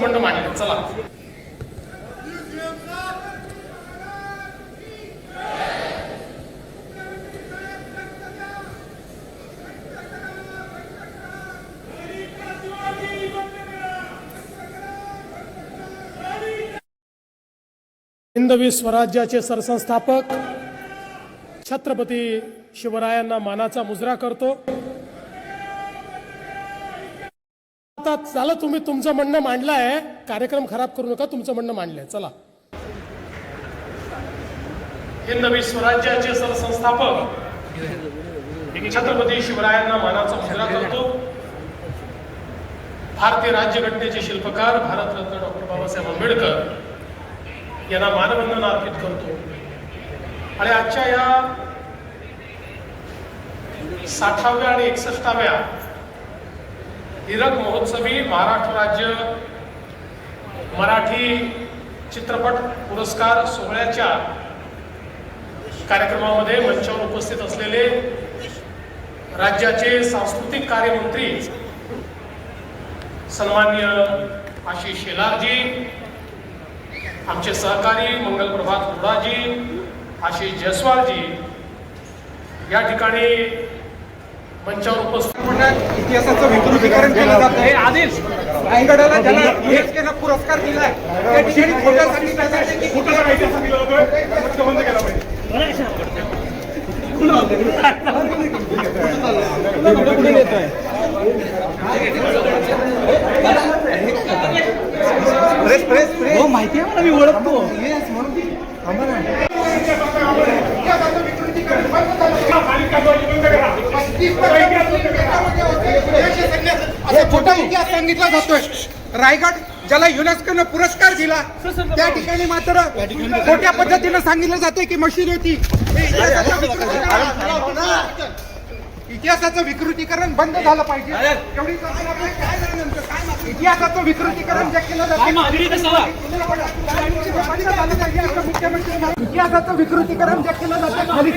म्हणणं मांडलं चला. हिंदवी स्वराज्याचे सरसंस्थापक छत्रपती शिवरायांना मानाचा मुजरा करतो. आता चला तुम्ही तुमचं म्हणणं मांडलं आहे कार्यक्रम खराब करू नका तुमचं म्हणणं मांडलंय. चला. हिंदवी स्वराज्याचे सरसंस्थापक छत्रपती शिवरायांना मानाचा मुजरा करतो. भारतीय राज्यघटनेचे शिल्पकार भारतरत्न डॉक्टर बाबासाहेब आंबेडकर यांना मानवंदना अर्पित करतो. आणि आजच्या या साठाव्या आणि एकसष्टाव्या हिरक महोत्सवी महाराष्ट्र राज्य मराठी चित्रपट पुरस्कार सोहळ्याच्या कार्यक्रमामध्ये मंचावर उपस्थित असलेले राज्याचे सांस्कृतिक कार्यमंत्री सन्मान्य आशिष शेलारजी आमचे सहकारी मंगलप्रभात हुडाजी आशिष जयस्वालजी या ठिकाणी मंचावर उपस्थित इतिहासाचं विकृतीकरण केलं जात. आहे रायगडाला ज्याला युनेस्कोनं पुरस्कार दिलाय त्या ठिकाणी खोटं सांगितलं जाते की हो माहिती आहे मला मी ओळखतो. इतिहास सांगितला जातोय. रायगड ज्याला युनेस्कोनं पुरस्कार दिला त्या ठिकाणी मात्र खोट्या पद्धतीनं सांगितलं जाते की मशीद होती. इतिहासाचं विकृतीकरण- बंद झालं पाहिजे. एवढी? इतिहासाचं विकृतीकरण जे केलं जातं मुख्यमंत्री. इतिहासाचं विकृतीकरण जे केलं जातं खाली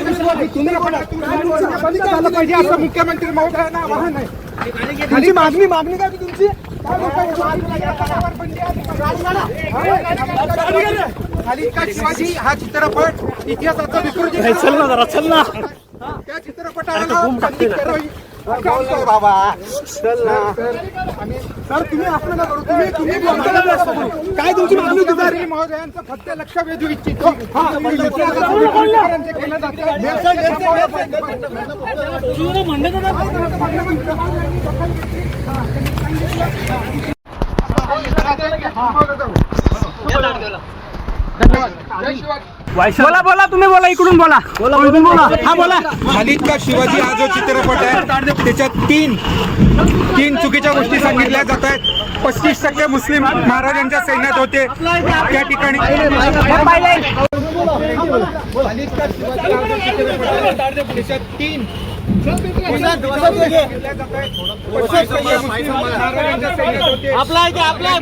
बंद झालं पाहिजे. असं मुख्यमंत्री महोदयांना आवाहन आहे. खाली मागणी मागणी काय तुमची? खाली का शिवाजी? हा चित्रपट इतिहासाचा विकृती चल ना जरा चल ना. त्या चित्रपटाला. बाबा चल ना सर तुम्ही असं नका करू तुम्ही तुम्ही काय तुमची मागणी तुझारी महोदयांचं फक्त लक्ष वेधू इच्छितो हा, केलं बोला बोला तुम्ही बोला इकडून बोला. बोला बोला हा बोला. खालीद का शिवाजी हा जो चित्रपट आहे त्याच्यात तीन तीन चुकीच्या गोष्टी सांगितल्या जात आहेत. पस्तीस टक्के मुस्लिम महाराजांच्या सैन्यात होते. त्या ठिकाणी खालीद का शिवाजी जो चित्रपट आहे, होते आपला आपला